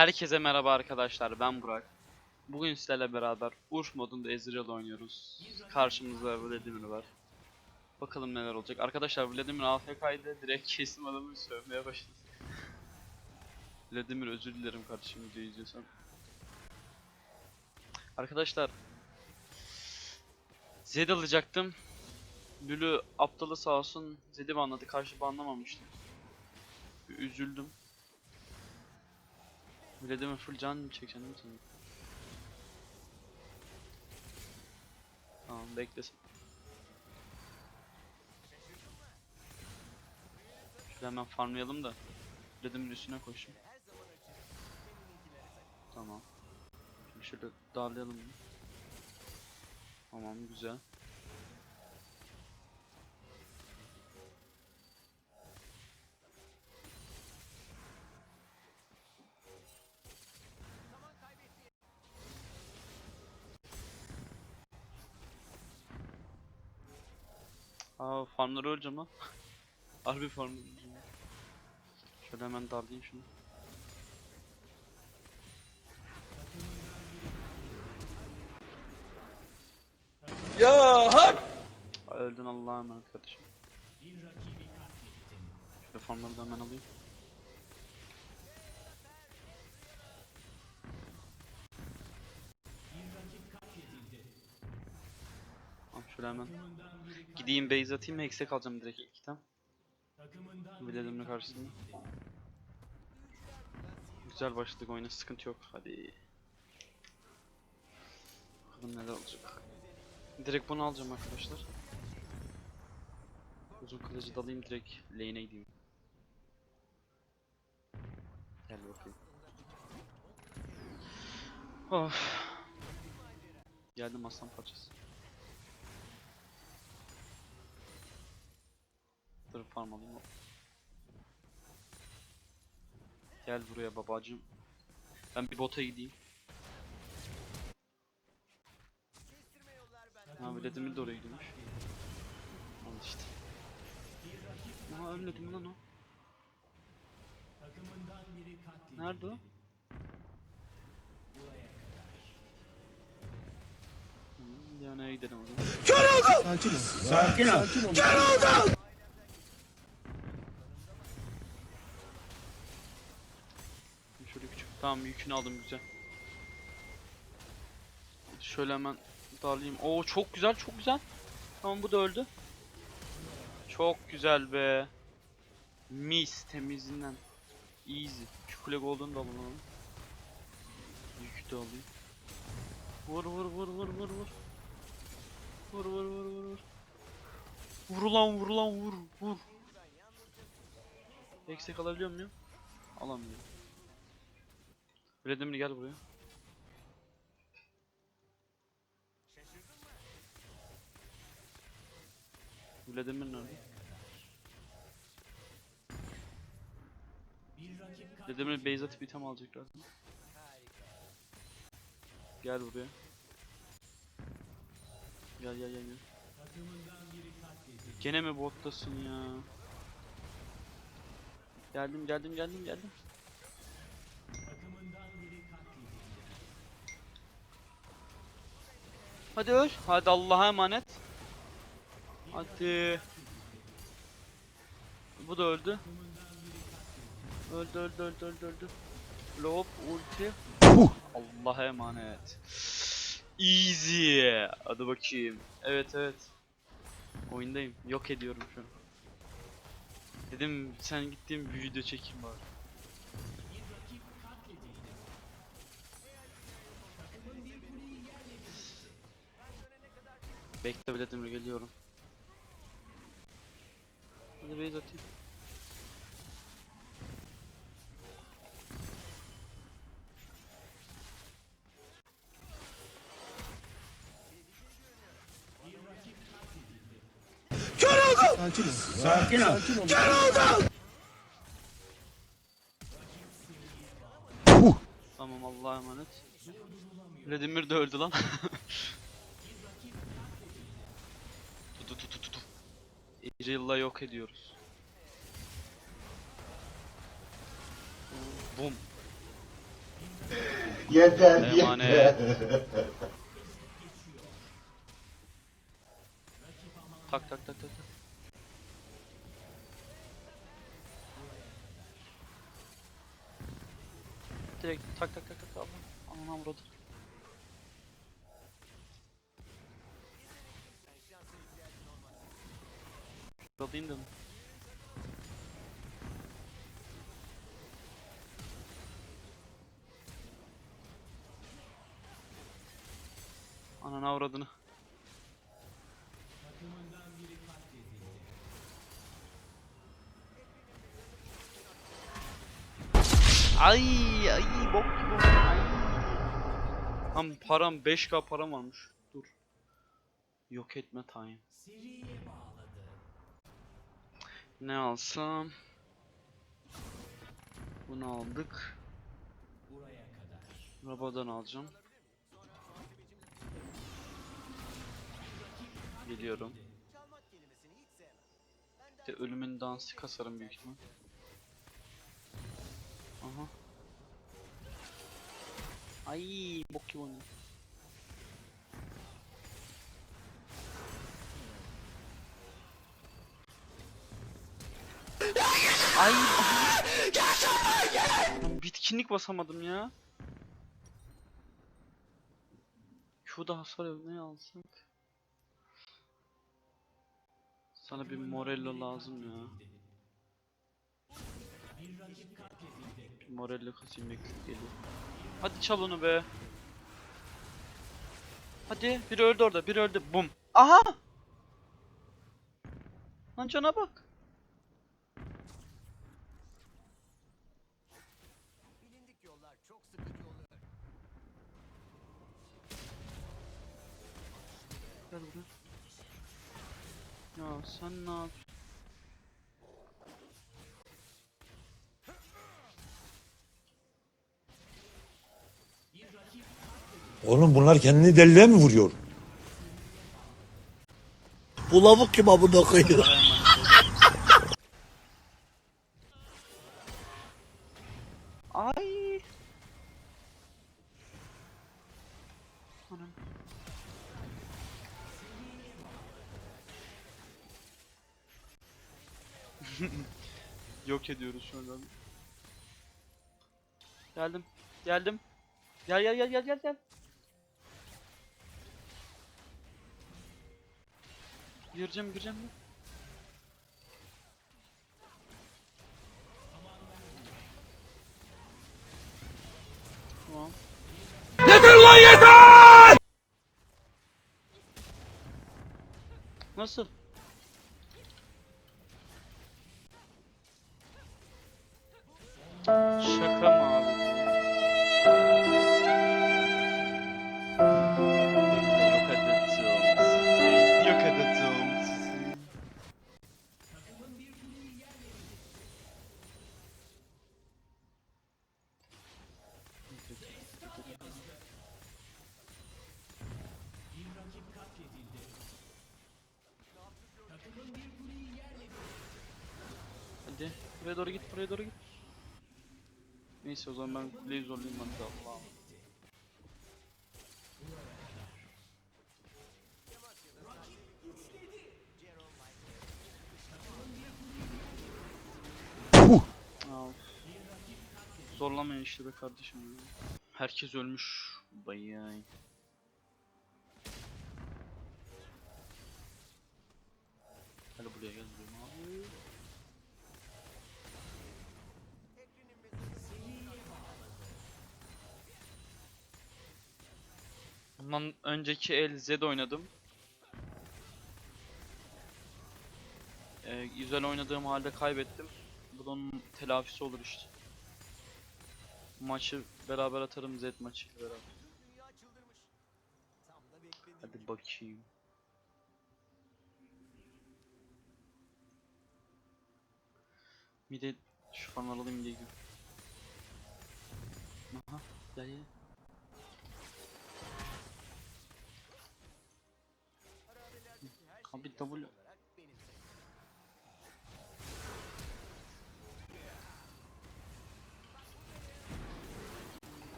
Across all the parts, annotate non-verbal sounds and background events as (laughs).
Herkese merhaba arkadaşlar ben Burak. Bugün sizlerle beraber Urf modunda Ezreal oynuyoruz. Karşımızda Vladimir var. Bakalım neler olacak. Arkadaşlar Vladimir AFK'ydı direkt kesim adamı sövmeye başladı. Vladimir özür dilerim kardeşim videoyu izliyorsan. Arkadaşlar Zed alacaktım. Lülü aptalı sağ olsun Zed'i banladı. Karşı banlamamıştım. Üzüldüm. Bile deme full can mı çekeceksin değil mi sen? Tamam beklesin. Şöyle hemen farmlayalım da. Dedim üstüne koşayım. Tamam. Şimdi şöyle darlayalım. Tamam güzel. Aa farmları öleceğim lan. (laughs) Harbi farmları öleceğim. Şöyle hemen darlayayım şunu. Ya hak! Öldün Allah'a emanet kardeşim. Şöyle farmları da hemen alayım. Tamam şöyle hemen gideyim base atayım eksiğe kalacağım direkt ilk item. Bilelimle karşısında. Güzel başladık oyuna sıkıntı yok hadi. Bakalım neler olacak. Direkt bunu alacağım arkadaşlar. Uzun kılıcı dalayım direkt lane'e gideyim. Gel bakayım. Of. Geldim aslan parçası. Dur farm. Gel buraya babacım. Ben bir bota gideyim. Ha Vladimir de oraya gidiyormuş. Al işte. Aa ölmedi mi lan o? Nerede o? Hmm, Yanaya gidelim o zaman. Sakin ol. Sakin ol. Sakin ol. Şöyle küçük. Tamam yükünü aldım güzel. Şöyle hemen darlayayım. Oo çok güzel çok güzel. Tamam bu da öldü. Çok güzel be. Mis temizinden. Easy. Şu kule golden da alalım. Yükü de alayım. Vur vur vur vur vur vur. Vur vur vur vur vur. Vur lan vur lan vur vur. Eksik alabiliyor muyum? Alamıyorum. Vladimir gel buraya. Vladimir nerede? Vladimir base atıp item alacak zaten. Gel buraya. Gel gel gel gel. Gene mi bottasın ya? Geldim geldim geldim geldim. Hadi öl. Hadi Allah'a emanet. Hadi. Bu da öldü. Öldü öldü öldü öldü öldü. Lop ulti. Allah'a emanet. Easy. Hadi bakayım. Evet evet. Oyundayım. Yok ediyorum şu an. Dedim sen gittiğim bir video çekeyim bari. Bekle Vladimir geliyorum. Hadi base atayım. Sakin ol. Sakin ol. Sakin ol. Tamam Allah'a emanet. Vladimir de öldü lan. (laughs) Ezreal'la yok ediyoruz. Bum. Yeter Emanet. yeter. Tak tak tak tak tak. Direkt tak tak tak tak. Anam vurdu. Alayım dedim. Ananı avradını. Ay ay bok gibi oldu. Tam param 5k param varmış. Dur. Yok etme time. Ne alsam? Bunu aldık. Rabadan alacağım. Geliyorum. Bir de ölümün dansı kasarım büyük ihtimal. Aha. Ay bok gibi oynuyor. Ay. Bitkinlik basamadım ya. Şurada hasar yok ne alsak? Sana bir Morello lazım ya. Morello kasayım mektup geliyor. Hadi çal onu be. Hadi biri öldü orada biri öldü bum. Aha! Lan cana bak. Gel buraya. Ya sen ne yap? Oğlum bunlar kendini deliliğe mi vuruyor? Bu lavuk kim amına koyuyor? (laughs) Yok ediyoruz şu anda. Geldim. Geldim. Gel gel gel gel gel gel. Gireceğim gireceğim. Tamam. Yeter lan yeter! Nasıl? Şaka mı abi? Yok sizi. Yok sizi. Hadi buraya doğru git buraya doğru git. Neyse o zaman ben kuleyi zorlayayım de Allah'ım. Zorlamayın işte be kardeşim. Herkes ölmüş. Bayağı. Hadi buraya gel Bundan önceki el Zed oynadım. Ee, güzel oynadığım halde kaybettim. Bu onun telafisi olur işte. Maçı beraber atarım Z maçı beraber. Hadi bakayım. Bir de şu fan alayım diye gidiyorum. Aha, gel gel. Abi W.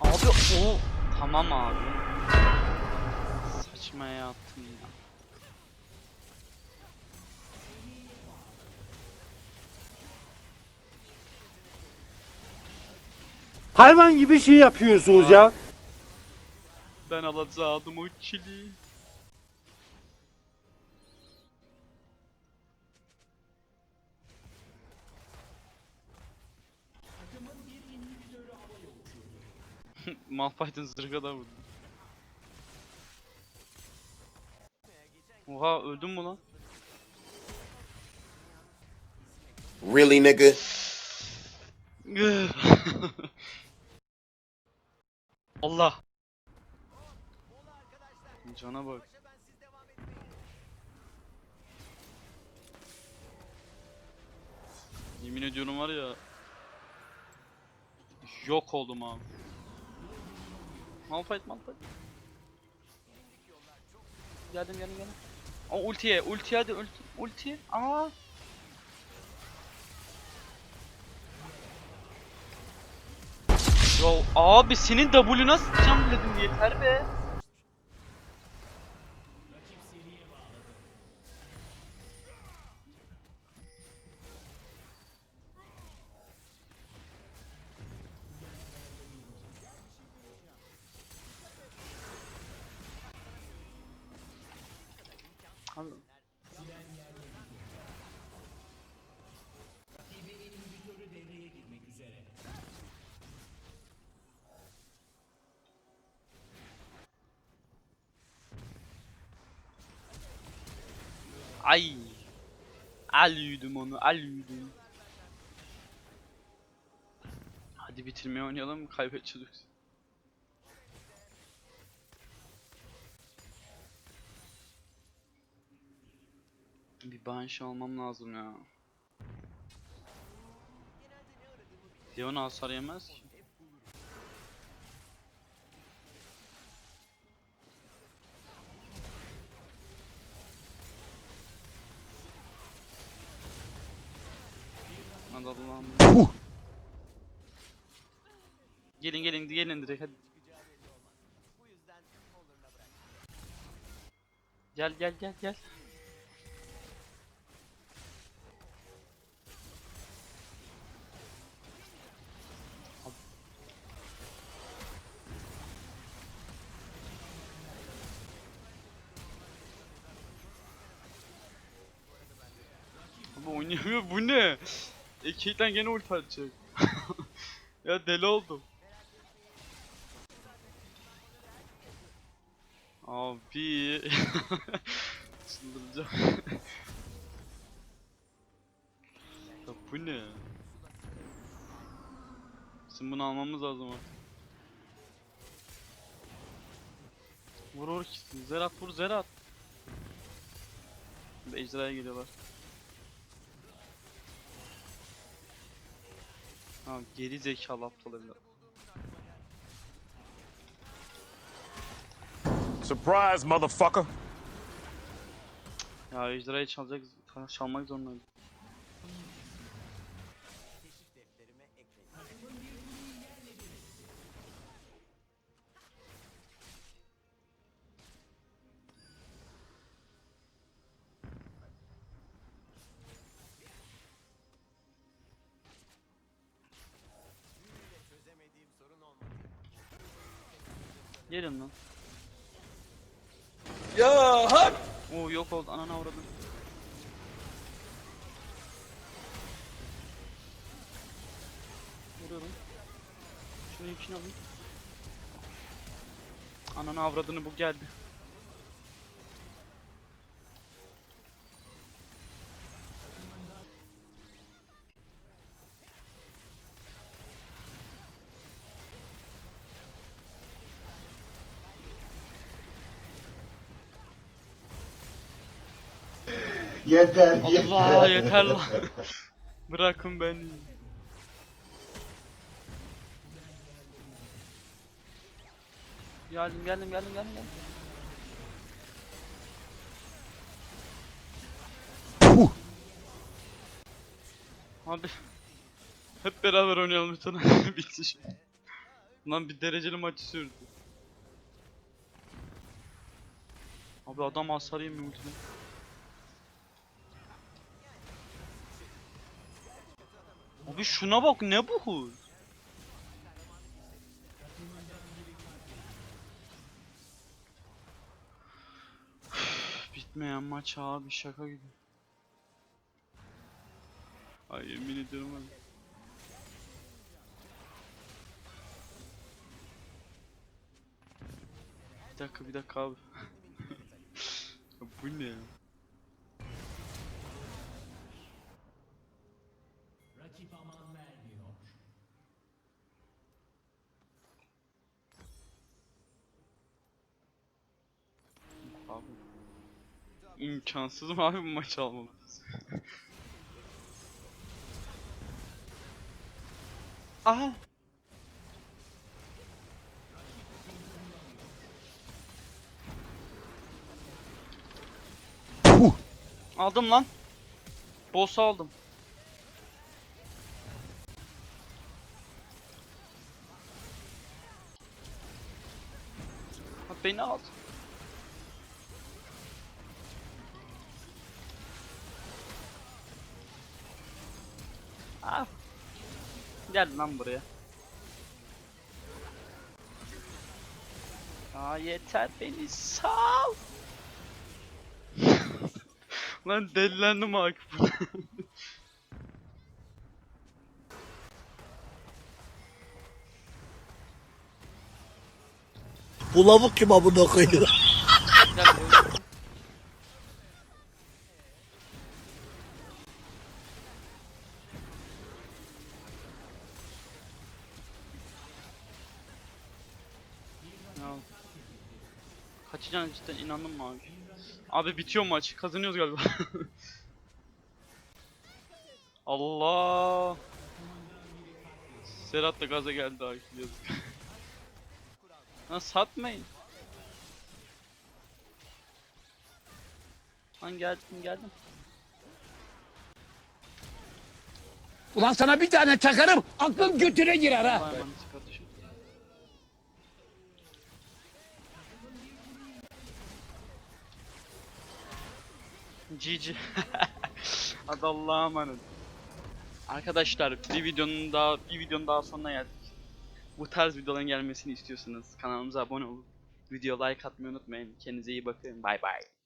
Abi O tamam abi. Saçmaya attım ya. Hayvan gibi şey yapıyorsunuz ya. Ben alacaktım o çili. Malphite'ın zırhı da vurdu. Oha öldün mü lan? Really, nigga? (laughs) Allah. Cana bak. Yemin ediyorum var ya. Yok oldum abi. Malphite Malphite. Geldim geldim geldim. Aa ultiye ultiye hadi ulti ulti. Aa. Yo abi senin W'na sıçacağım dedim yeter be. Ay. Al yudum onu, al yudum. Hadi bitirmeye oynayalım, kaybedeceğiz. Bir banşi almam lazım ya. Leona hasar yemez ki. Allah'ım. Puh. Gelin gelin gelin direkt hadi. Gel gel gel gel. E Caitlyn gene ulti atacak. (laughs) ya deli oldum. Abi (laughs) çıldıracağım. (laughs) ya bu ne? Bizim bunu almamız lazım artık. Vur vur. Zerat vur Zerat. Ejderhaya geliyorlar. Ha geri zekalı aptal evlat. Surprise, motherfucker. Ya ejderhayı çalacak, çalmak zorundayım. Hak! Oo yok oldu ananı avradım. Vuruyorum. Şunu yükünü alayım. Ananı avradını bu geldi. Yeter, Allah yeter lan. (laughs) Bırakın beni. Geldim geldim geldim geldim geldim. Puh. Abi hep beraber oynayalım lütfen. (laughs) Bitti şimdi. Lan bir dereceli maçı sürdü. Abi adam hasar yemiyor ultiden. Abi şuna bak ne bu hız? Bitmeyen maç abi şaka gibi. Ay yemin ediyorum abi. Bir dakika bir dakika abi. (laughs) Bu ne ya? Abi. İmkansız mı abi bu maçı almamız? Aha! Puh. Aldım lan. Boss aldım. Beni aldı. Gel lan buraya. Aa yeter beni sal. (laughs) Lan delilendim Akif. Bu lavuk kim amına koyuyor? Gel buraya. Ya. Kaçacağını cidden inandın mı abi? Abi bitiyor maç. Kazanıyoruz galiba. (laughs) Allah. Serhat da gaza geldi abi yazık. (laughs) Lan satmayın. Lan geldim geldim. Ulan sana bir tane çakarım aklın götüne girer ha. Kardeşim. GG. (laughs) Hadi Allah'a emanet. Arkadaşlar bir videonun daha bir videonun daha sonuna geldik. Bu tarz videoların gelmesini istiyorsanız kanalımıza abone olun. Video like atmayı unutmayın. Kendinize iyi bakın. Bay bay.